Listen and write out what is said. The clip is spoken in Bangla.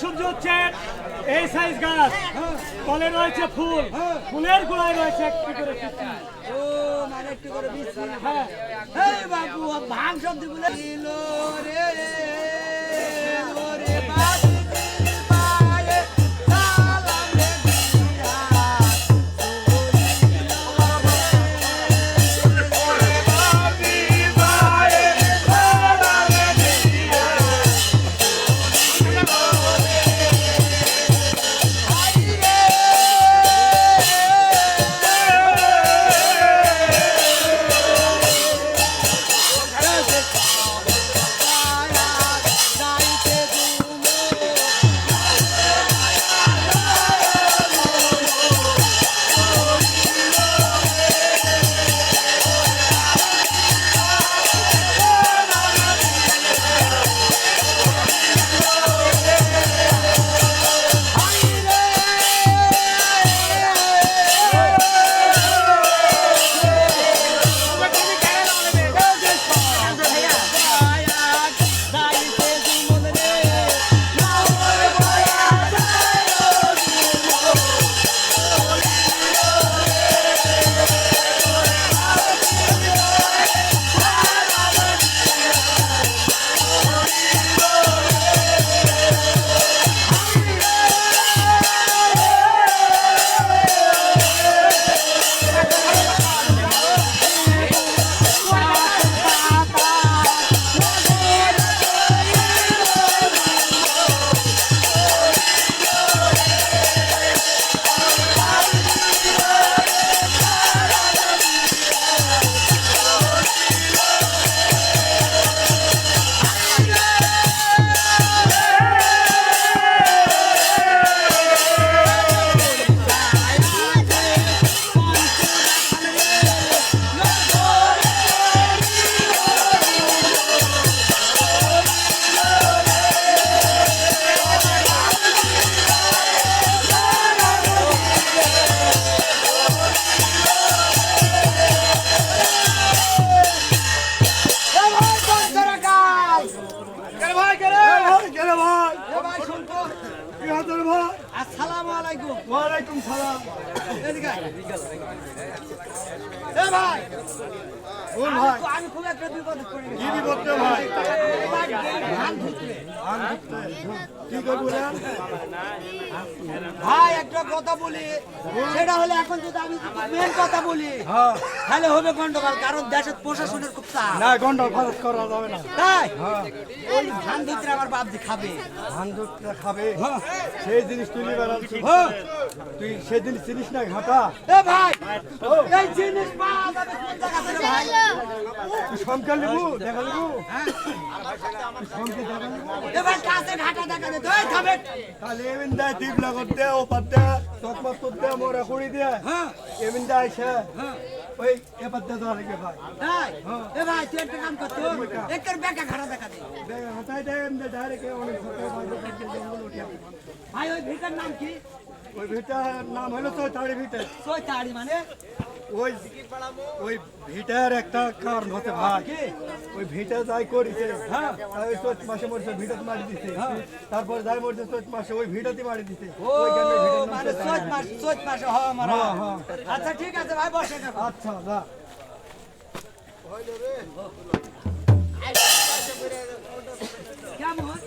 সবজি হচ্ছে এই সাইজ গাছ। তলে রয়েছে ফুল। ফুলের গোড়ায় রয়েছে একটু করে। ও মানে একটু করে হ্যাঁ। বাবু ভাঙ শব্দ বলে রে। ভাই আলাইকুম। সালাম এদিকে এ ভাই। বল ভাই। আমি খুব একটা বিপদে পড়ে গেছি কি বিপদ রে ভাই? ধান ধুতলে। আম ধরতে। কি করব রে? ভাই একটা কথা বলি। সেটা হলে এখন যদি আমি মেন কথা বলি হ্যাঁ। তাহলে হবে গন্ডগোল কারণ দেশের প্রশাসনের খুব চাপ। না খরচ করা যাবে না। তাই? হ্যাঁ। ওই ধান ধুতলে আমার বাপজি খাবে। ধান খাবে? সেই জিনিস তুলি বেড়াচ্ছি। তুই সেই জিনিস চিনিস না ঘাটা। এ ভাই এই জিনিস তুই সমকা লিবু দেখা লিবু তুই সমকে দেখা লিবু এ ভাই কাছে ঘাটা দেখা দে তুই খাবে তাহলে এমিন দেয় টিপ লাগত দে ও পাত দে চকমাত তোর দে মোরা কুড়ি দে হ্যাঁ। এমিন দেয় সে। ওই এবার দে দাও গে ভাই। তাই এ ভাই তুই একটা কাম কর তো একের বেকা ঘাটা দেখা দে। দে হাতাই দে এমনি ডাইরেক্ট অনেক ছোট ভাই ভাই ওই ভিটার নাম কি? ওই ভিটার নাম হলো চৈতাড়ি ভিটার সই তাড়ি মানে? ওই ওই ভিটার একটা কারণ হতে ভাই ওই ভিটা যাই করিছে হ্যাঁ ওই চৈত মাসে মরছে ভিটাতে মারি দিছে। তারপর যাই মরছে চৈত মাসে ওই ভিটাতে মারি দিছে। ওই ভিটার মানে। চৈত মাস। চৈত মাসে হওয়া মারা। হ্যাঁ, হ্যাঁ। আচ্ছা ঠিক আছে ভাই বসে আচ্ছা যা। কেমন?